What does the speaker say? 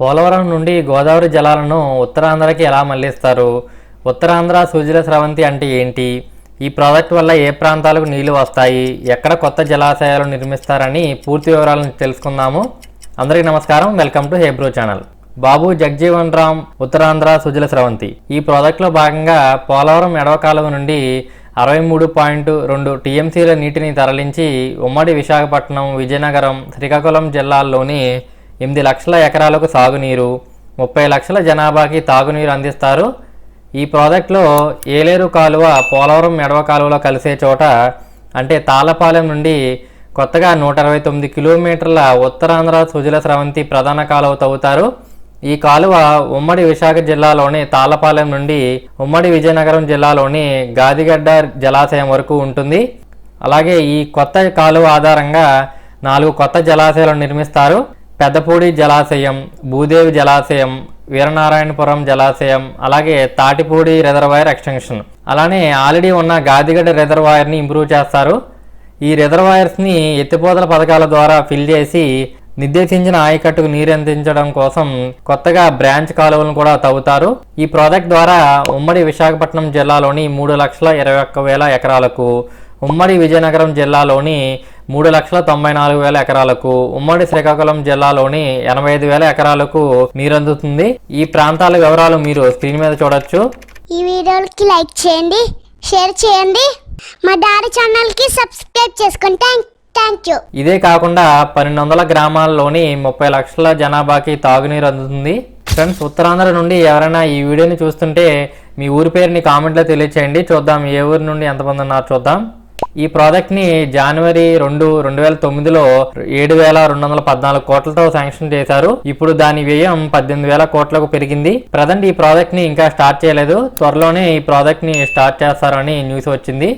పోలవరం నుండి గోదావరి జలాలను ఉత్తరాంధ్రకి ఎలా మళ్ళిస్తారు? ఉత్తరాంధ్ర సుజల స్రవంతి అంటే ఏంటి? ఈ ప్రాజెక్ట్ వల్ల ఏ ప్రాంతాలకు నీళ్ళు వస్తాయి? ఎక్కడ కొత్త జలాశయాలు నిర్మిస్తారని పూర్తి వివరాలను తెలుసుకుందాము. అందరికీ నమస్కారం. Welcome to హేబ్రో channel. Babu Jagjivan Ram Uttarandhra Sujala Sravanthi. ఈ ప్రాజెక్టులో భాగంగా పోలవరం ఎడవ కాలువ నుండి అరవై మూడు పాయింట్ రెండు టీఎంసీల నీటిని తరలించి ఉమ్మడి విశాఖపట్నం విజయనగరం శ్రీకాకుళం జిల్లాల్లోని ఎనిమిది లక్షల ఎకరాలకు సాగునీరు ముప్పై లక్షల జనాభాకి తాగునీరు అందిస్తారు. ఈ ప్రాజెక్టులో ఏలేరు కాలువ పోలవరం ఎడవ కాలువలో కలిసే చోట అంటే తాళపాలెం నుండి కొత్తగా నూట అరవై తొమ్మిది కిలోమీటర్ల ఉత్తరాంధ్ర సుజల స్రవంతి ప్రధాన కాలువ తవ్వుతారు. ఈ కాలువ ఉమ్మడి విశాఖ జిల్లాలోని తాళపాలెం నుండి ఉమ్మడి విజయనగరం జిల్లాలోని గాదిగడ్డ జలాశయం వరకు ఉంటుంది. అలాగే ఈ కొత్త కాలువ ఆధారంగా నాలుగు కొత్త జలాశయాలను నిర్మిస్తారు. పెద్దపూడి జలాశయం భూదేవి జలాశయం వీరనారాయణపురం జలాశయం అలాగే తాటిపూడి రిజర్వాయర్ ఎక్స్టెన్షన్. అలానే ఆల్రెడీ ఉన్న గాదిగడ్డ రిజర్వాయర్ని ఇంప్రూవ్ చేస్తారు. ఈ రిజర్వాయర్స్ని ఎత్తిపోతల పథకాల ద్వారా ఫిల్ చేసి నిర్దేశించిన ఆయకట్టుకు నీరు అందించడం కోసం కొత్తగా బ్రాంచ్ కాలువలను కూడా తవ్వుతారు. ఈ ప్రాజెక్ట్ ద్వారా ఉమ్మడి విశాఖపట్నం జిల్లాలోని మూడు లక్షల ఇరవై ఒక్క వేల ఎకరాలకు ఉమ్మడి విజయనగరం జిల్లాలోని మూడు లక్షల తొంభై నాలుగు వేల ఎకరాలకు ఉమ్మడి శ్రీకాకుళం జిల్లాలోని ఎనభై ఐదు వేల ఎకరాలకు నీరు అందుతుంది ఈ ప్రాంతాల వివరాలు మీరు స్క్రీన్ మీద చూడొచ్చు. ఈ వీడియోకి లైక్ చేయండి షేర్ చేయండి. మా డాడీ ఛానల్కి సబ్స్క్రైబ్ చేసుకోండి థ్యాంక్ ఇదే కాకుండా పన్నెండు వందల గ్రామాల్లోని ముప్పై లక్షల జనాభాకి తాగునీరు అందుతుంది. ఫ్రెండ్స్ ఉత్తరాంధ్ర నుండి ఎవరైనా ఈ వీడియోని చూస్తుంటే మీ ఊరి పేరుని కామెంట్లో తెలియచేయండి. చూద్దాం ఏ ఊరి నుండి ఎంతమంది ఉన్నారు చూద్దాం. ఈ ప్రాజెక్ట్ని జనవరి రెండు రెండు వేల తొమ్మిదిలో ఏడు వేల రెండు వందల పద్నాలుగు కోట్లతో శాంక్షన్ చేశారు. ఇప్పుడు దాని వ్యయం పద్దెనిమిది వేల కోట్లకు పెరిగింది. ప్రజెంట్ ఈ ప్రాజెక్ట్ని ఇంకా స్టార్ట్ చేయలేదు. త్వరలోనే ఈ ప్రాజెక్ట్ని స్టార్ట్ చేస్తారని న్యూస్ వచ్చింది.